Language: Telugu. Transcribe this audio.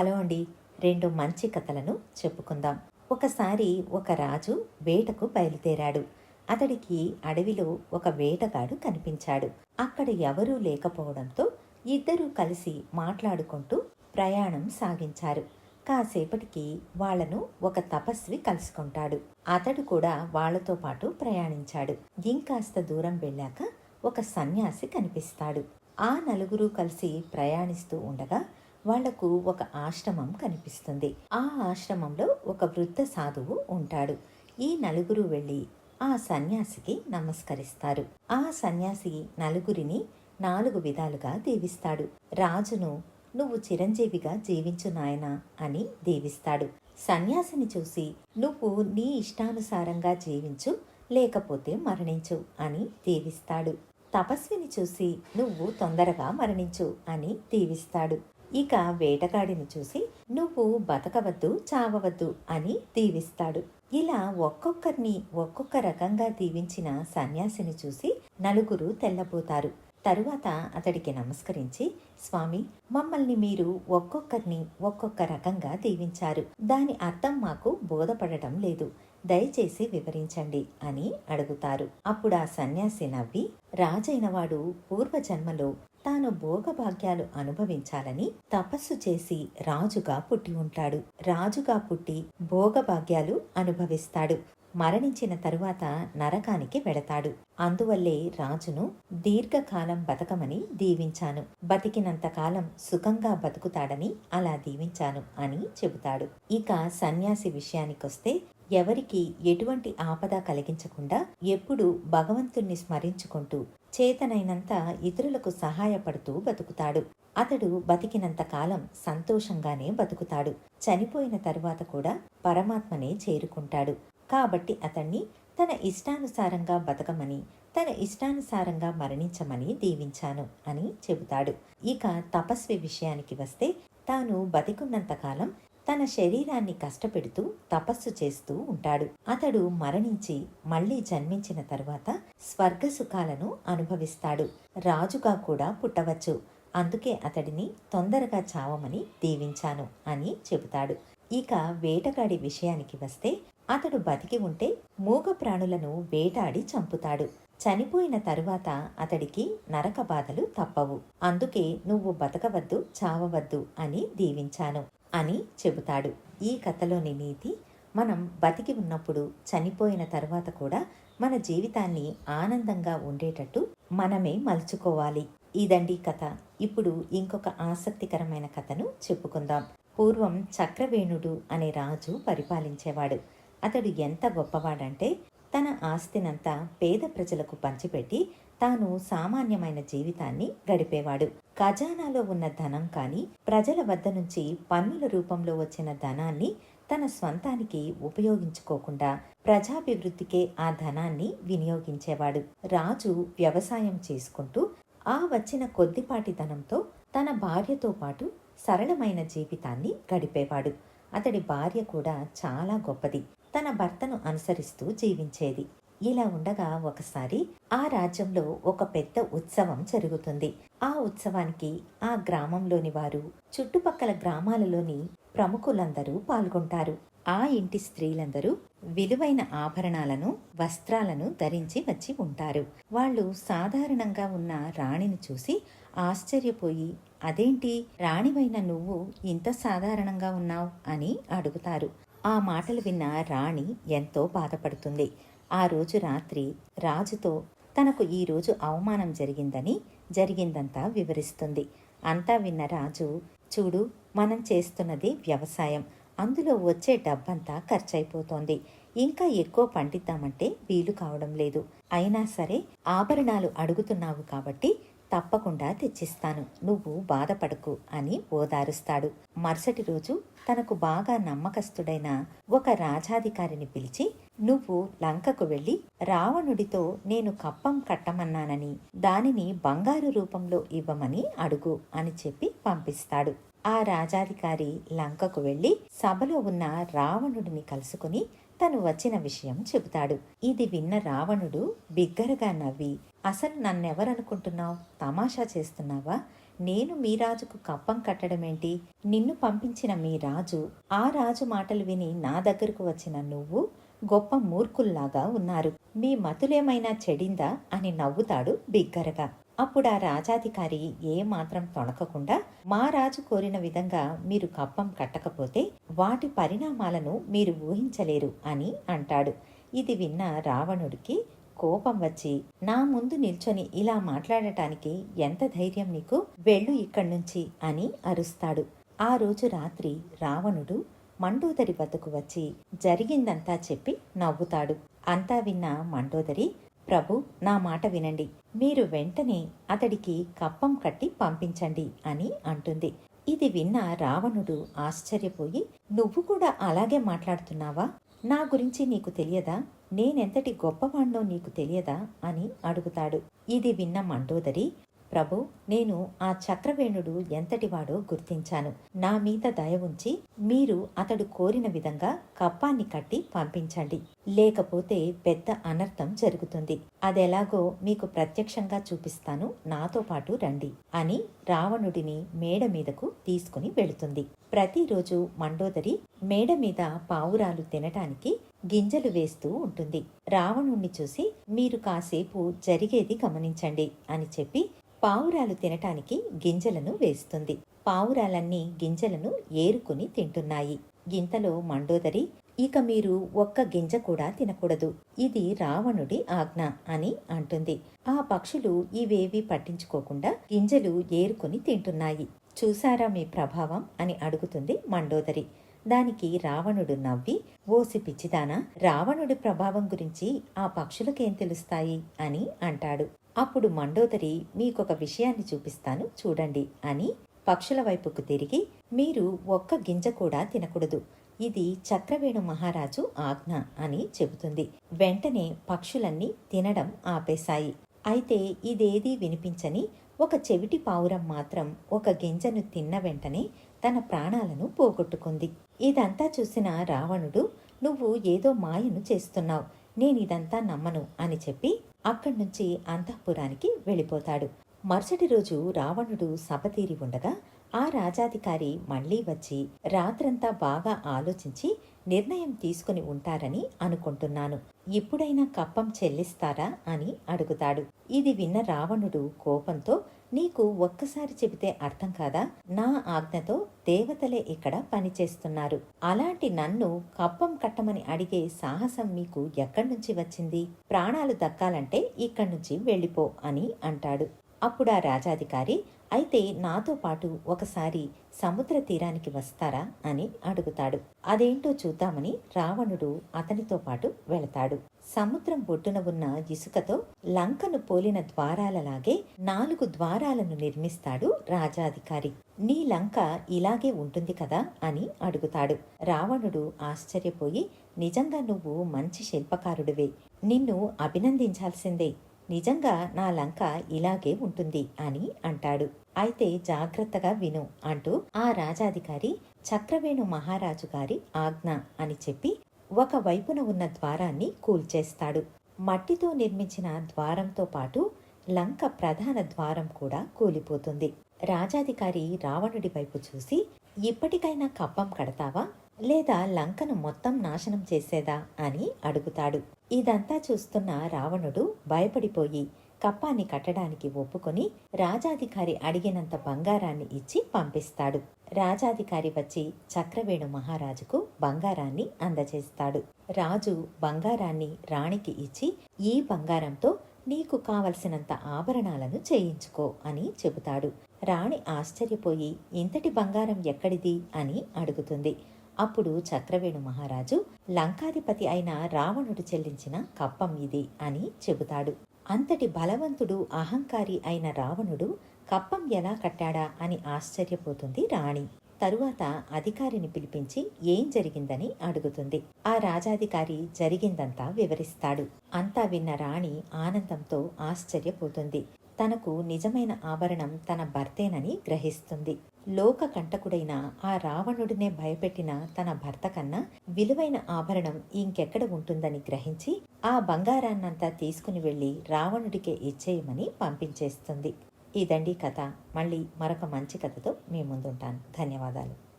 హలో అండి. రెండు మంచి కథలను చెప్పుకుందాం. ఒకసారి ఒక రాజు వేటకు బయలుదేరాడు. అతడికి అడవిలో ఒక వేటగాడు కనిపించాడు. అక్కడ ఎవరూ లేకపోవడంతో ఇద్దరూ కలిసి మాట్లాడుకుంటూ ప్రయాణం సాగించారు. కాసేపటికి వాళ్ళను ఒక తపస్వి కలుసుకుంటాడు. అతడు కూడా వాళ్ళతో పాటు ప్రయాణించాడు. ఇంకాస్త దూరం వెళ్ళాక ఒక సన్యాసి కనిపిస్తాడు. ఆ నలుగురు కలిసి ప్రయాణిస్తూ ఉండగా వాళ్ళకు ఒక ఆశ్రమం కనిపిస్తుంది. ఆ ఆశ్రమంలో ఒక వృద్ధ సాధువు ఉంటాడు. ఈ నలుగురు వెళ్ళి ఆ సన్యాసికి నమస్కరిస్తారు. ఆ సన్యాసి నలుగురిని నాలుగు విధాలుగా దీవిస్తాడు. రాజును నువ్వు చిరంజీవిగా జీవించు నాయనా అని దీవిస్తాడు. సన్యాసిని చూసి నువ్వు నీ ఇష్టానుసారంగా జీవించు లేకపోతే మరణించు అని దీవిస్తాడు. తపస్విని చూసి నువ్వు తొందరగా మరణించు అని దీవిస్తాడు. ఇక వేటగాడిని చూసి నువ్వు బతకవద్దు చావవద్దు అని దీవిస్తాడు. ఇలా ఒక్కొక్కరిని ఒక్కొక్క రకంగా దీవించిన సన్యాసిని చూసి నలుగురు తెల్లబోతారు. తరువాత అతడికి నమస్కరించి స్వామి మమ్మల్ని మీరు ఒక్కొక్కరిని ఒక్కొక్క రకంగా దీవించారు. దాని అర్థం మాకు బోధపడటం లేదు. దయచేసి వివరించండి అని అడుగుతారు. అప్పుడు ఆ సన్యాసి నవ్వి రాజైనవాడు పూర్వజన్మలో తాను భోగభాగ్యాలు అనుభవించాలని తపస్సు చేసి రాజుగా పుట్టి ఉంటాడు. రాజుగా పుట్టి భోగభాగ్యాలు అనుభవిస్తాడు. మరణించిన తరువాత నరకానికి వెడతాడు అందువల్లే రాజును దీర్ఘకాలం బతకమని దీవించాను. బతికినంతకాలం సుఖంగా బతుకుతాడని అలా దీవించాను అని చెబుతాడు. ఇక సన్యాసి విషయానికొస్తే ఎవరికి ఎటువంటి ఆపద కలిగించకుండా ఎప్పుడూ భగవంతుణ్ణి స్మరించుకుంటూ చేతనైనంత ఇతరులకు సహాయపడుతూ బతుకుతాడు. అతడు బతికినంత కాలం సంతోషంగానే బతుకుతాడు. చనిపోయిన తరువాత కూడా పరమాత్మనే చేరుకుంటాడు. కాబట్టి అతన్ని తన ఇష్టానుసారంగా బతకమని తన ఇష్టానుసారంగా మరణించమని దీవించాను అని చెబుతాడు. ఇక తపస్వి విషయానికి వస్తే తాను బతికున్నంతకాలం తన శరీరాన్ని కష్టపెడుతూ తపస్సు చేస్తూ ఉంటాడు. అతడు మరణించి మళ్ళీ జన్మించిన తరువాత స్వర్గ సుఖాలను అనుభవిస్తాడు. రాజుగా కూడా పుట్టవచ్చు. అందుకే అతడిని తొందరగా చావమని దీవించాను అని చెబుతాడు. ఇక వేటగాడి విషయానికి వస్తే అతడు బతికి ఉంటే మూగ ప్రాణులను వేటాడి చంపుతాడు. చనిపోయిన తరువాత అతడికి నరక బాధలు తప్పవు. అందుకే నువ్వు బతకవద్దు చావవద్దు అని దీవించాను. అని చెబుతాడు. ఈ కథలోని నీతి మనం బతికి ఉన్నప్పుడు చనిపోయిన తర్వాత కూడా మన జీవితాన్ని ఆనందంగా ఉండేటట్టు మనమే మలుచుకోవాలి. ఇదండి కథ. ఇప్పుడు ఇంకొక ఆసక్తికరమైన కథను చెప్పుకుందాం. పూర్వం చక్రవేణుడు అనే రాజు పరిపాలించేవాడు. అతడు ఎంత గొప్పవాడంటే తన ఆస్తినంతా పేద ప్రజలకు పంచిపెట్టి తాను సామాన్యమైన జీవితాన్ని గడిపేవాడు. ఖజానాలో ఉన్న ధనం కానీ ప్రజల వద్ద నుంచి పన్నుల రూపంలో వచ్చిన ధనాన్ని తన స్వంతానికి ఉపయోగించుకోకుండా ప్రజాభివృద్ధికే ఆ ధనాన్ని వినియోగించేవాడు. రాజు వ్యవసాయం చేసుకుంటూ ఆ వచ్చిన కొద్దిపాటి ధనంతో తన భార్యతో పాటు సరళమైన జీవితాన్ని గడిపేవాడు. అతడి భార్య కూడా చాలా గొప్పది. తన భర్తను అనుసరిస్తూ జీవించేది. ఇలా ఉండగా ఒకసారి ఆ రాజ్యంలో ఒక పెద్ద ఉత్సవం జరుగుతుంది. ఆ ఉత్సవానికి ఆ గ్రామంలోని వారు చుట్టుపక్కల గ్రామాలలోని ప్రముఖులందరూ పాల్గొంటారు. ఆ ఇంటి స్త్రీలందరూ విలువైన ఆభరణాలను వస్త్రాలను ధరించి వచ్చి ఉంటారు. వాళ్ళు సాధారణంగా ఉన్న రాణిని చూసి ఆశ్చర్యపోయి అదేంటి? రాణివైన నువ్వు ఇంత సాధారణంగా ఉన్నావు? అని అడుగుతారు. ఆ మాటలు విన్న రాణి ఎంతో బాధపడుతుంది. ఆ రోజు రాత్రి రాజుతో తనకు ఈరోజు అవమానం జరిగిందని జరిగిందంతా వివరిస్తుంది. అంతా విన్న రాజు చూడు మనం చేస్తున్నది వ్యవసాయం. అందులో వచ్చే డబ్బంతా ఖర్చయిపోతోంది. ఇంకా ఎక్కువ పండిద్దామంటే వీలు కావడం లేదు. అయినా సరే ఆభరణాలు అడుగుతున్నావు కాబట్టి తప్పకుండా తెచ్చిస్తాను. నువ్వు బాధపడకు అని ఓదారుస్తాడు. మరుసటి రోజు తనకు బాగా నమ్మకస్తుడైన ఒక రాజాధికారిని పిలిచి నువ్వు లంకకు వెళ్ళి రావణుడితో నేను కప్పం కట్టమన్నానని దానిని బంగారు రూపంలో ఇవ్వమని అడుగు అని చెప్పి పంపిస్తాడు. ఆ రాజాధికారి లంకకు వెళ్ళి సభలో ఉన్న రావణుడిని కలుసుకుని తను వచ్చిన విషయం చెబుతాడు. ఇది విన్న రావణుడు బిగ్గరగా నవ్వి అసలు నన్నెవరనుకుంటున్నావు? తమాషా చేస్తున్నావా? నేను మీ రాజుకు కప్పం కట్టడమేంటి? నిన్ను పంపించిన మీ రాజు ఆ రాజు మాటలు విని నా దగ్గరకు వచ్చిన నువ్వు గొప్ప మూర్ఖుల్లాగా ఉన్నారు. మీ మతులేమైనా చెడిందా? అని నవ్వుతాడు బిగ్గరగా. అప్పుడు ఆ రాజాధికారి ఏమాత్రం తొణకకుండా మా రాజు కోరిన విధంగా మీరు కప్పం కట్టకపోతే వాటి పరిణామాలను మీరు ఊహించలేరు అని అంటాడు. ఇది విన్న రావణుడికి కోపం వచ్చి నా ముందు నిల్చొని ఇలా మాట్లాడటానికి ఎంత ధైర్యం నీకు? వెళ్ళు ఇక్కడి నుంచి అని అరుస్తాడు. ఆ రోజు రాత్రి రావణుడు మండోదరి వద్దకు వచ్చి జరిగిందంతా చెప్పి నవ్వుతాడు. అంతా విన్న మండోదరి ప్రభు నా మాట వినండి. మీరు వెంటనే అతడికి కప్పం కట్టి పంపించండి అని అంటుంది. ఇది విన్న రావణుడు ఆశ్చర్యపోయి నువ్వు కూడా అలాగే మాట్లాడుతున్నావా? నా గురించి నీకు తెలియదా? నేనెంతటి గొప్పవాణ్ణో నీకు తెలియదా? అని అడుగుతాడు. ఇది విన్న మండోదరి ప్రభు నేను ఆ చక్రవేణుడు ఎంతటివాడో గుర్తించాను. నా మీద దయ ఉంచి మీరు అతడు కోరిన విధంగా కప్పాన్ని కట్టి పంపించండి. లేకపోతే పెద్ద అనర్థం జరుగుతుంది. అదెలాగో మీకు ప్రత్యక్షంగా చూపిస్తాను. నాతో పాటు రండి అని రావణుడిని మేడ మీదకు తీసుకుని వెళుతుంది. ప్రతిరోజు మండోదరి మేడ మీద పావురాలు తినటానికి గింజలు వేస్తూ ఉంటుంది. రావణుణ్ణి చూసి మీరు కాసేపు జరిగేది గమనించండి అని చెప్పి పావురాలు తినటానికి గింజలను వేస్తుంది. పావురాలన్నీ గింజలను ఏరుకుని తింటున్నాయి. గింతలో మండోదరి ఇక మీరు ఒక్క గింజ కూడా తినకూడదు. ఇది రావణుడి ఆజ్ఞ అని అంటుంది. ఆ పక్షులు ఇవేవి పట్టించుకోకుండా గింజలు ఏరుకుని తింటున్నాయి. చూసారా మీ ప్రభావం? అని అడుగుతుంది మండోదరి. దానికి రావణుడు నవ్వి ఓసి పిచ్చిదానా రావణుడి ప్రభావం గురించి ఆ పక్షులకేం తెలుస్తాయి? అని అంటాడు. అప్పుడు మండోదరి మీకొక విషయాన్ని చూపిస్తాను చూడండి అని పక్షుల వైపుకు తిరిగి మీరు ఒక్క గింజ కూడా తినకూడదు. ఇది చక్రవేణు మహారాజు ఆజ్ఞ అని చెబుతుంది. వెంటనే పక్షులన్నీ తినడం ఆపేశాయి. అయితే ఇదేదీ వినిపించని ఒక చెవిటి పావురం మాత్రం ఒక గింజను తిన్న వెంటనే తన ప్రాణాలను పోగొట్టుకుంది. ఇదంతా చూసిన రావణుడు నువ్వు ఏదో మాయను చేస్తున్నావు. నేనిదంతా నమ్మను అని చెప్పి అక్కడి నుంచి అంతఃపురానికి వెళ్ళిపోతాడు. మరుసటి రోజు రావణుడు సభ తీరి ఉండగా ఆ రాజాధికారి మళ్ళీ వచ్చి రాత్రంతా బాగా ఆలోచించి నిర్ణయం తీసుకుని ఉంటారని అనుకుంటున్నాను. ఇప్పుడైనా కప్పం చెల్లిస్తారా అని అడుగుతాడు. ఇది విన్న రావణుడు కోపంతో నీకు ఒక్కసారి చెబితే అర్థం కాదా? నా ఆజ్ఞతో దేవతలే ఇక్కడ పనిచేస్తున్నారు. అలాంటి నన్ను కప్పం కట్టమని అడిగే సాహసం మీకు ఎక్కడి నుంచి వచ్చింది? ప్రాణాలు దక్కాలంటే ఇక్కడి నుంచి వెళ్ళిపో అని అంటాడు. అప్పుడు ఆ రాజాధికారి అయితే నాతో పాటు ఒకసారి సముద్ర తీరానికి వస్తారా? అని అడుగుతాడు. అదేంటో చూద్దామని రావణుడు అతనితో పాటు వెళతాడు. సముద్రం ఒడ్డున ఉన్న ఇసుకతో లంకను పోలిన ద్వారాలలాగే నాలుగు ద్వారాలను నిర్మిస్తాడు రాజాధికారి. నీ లంక ఇలాగే ఉంటుంది కదా? అని అడుగుతాడు. రావణుడు ఆశ్చర్యపోయి నిజంగా నువ్వు మంచి శిల్పకారుడివే. నిన్ను అభినందించాల్సిందే. నిజంగా నా లంక ఇలాగే ఉంటుంది అని అంటాడు. అయితే జాగ్రత్తగా విను అంటూ ఆ రాజాధికారి చక్రవేణు మహారాజు గారి ఆజ్ఞ అని చెప్పి ఒక వైపున ఉన్న ద్వారాన్ని కూల్చేస్తాడు. మట్టితో నిర్మించిన ద్వారంతో పాటు లంక ప్రధాన ద్వారం కూడా కూలిపోతుంది. రాజాధికారి రావణుడి వైపు చూసి ఇప్పటికైనా కప్పం కడతావా? లేదా లంకను మొత్తం నాశనం చేసేదా? అని అడుగుతాడు. ఇదంతా చూస్తున్న రావణుడు భయపడిపోయి కప్పాన్ని కట్టడానికి ఒప్పుకొని రాజాధికారి అడిగినంత బంగారాన్ని ఇచ్చి పంపిస్తాడు. రాజాధికారి వచ్చి చక్రవేణు మహారాజుకు బంగారాన్ని అందజేస్తాడు. రాజు బంగారాన్ని రాణికి ఇచ్చి ఈ బంగారంతో నీకు కావలసినంత ఆభరణాలను చేయించుకో అని చెబుతాడు. రాణి ఆశ్చర్యపోయి ఇంతటి బంగారం ఎక్కడిది? అని అడుగుతుంది. అప్పుడు చక్రవేణు మహారాజు లంకాధిపతి అయిన రావణుడు చెల్లించిన కప్పం ఇది అని చెబుతాడు. అంతటి బలవంతుడు అహంకారి అయిన రావణుడు కప్పం ఎలా కట్టాడా అని ఆశ్చర్యపోతుంది రాణి. తరువాత అధికారిని పిలిపించి ఏం జరిగిందని అడుగుతుంది. ఆ రాజాధికారి జరిగిందంతా వివరిస్తాడు. అంతా విన్న రాణి ఆనందంతో ఆశ్చర్యపోతుంది. తనకు నిజమైన ఆభరణం తన భర్తేనని గ్రహిస్తుంది. లోక కంటకుడైన ఆ రావణుడినే భయపెట్టిన తన భర్త కన్నా విలువైన ఆభరణం ఇంకెక్కడ ఉంటుందని గ్రహించి ఆ బంగారాన్నంతా తీసుకుని వెళ్ళి రావణుడికే ఇచ్చేయమని పంపించేస్తుంది. ఇదండి కథ. మళ్ళీ మరొక మంచి కథతో మీ ముందుంటాను. ధన్యవాదాలు.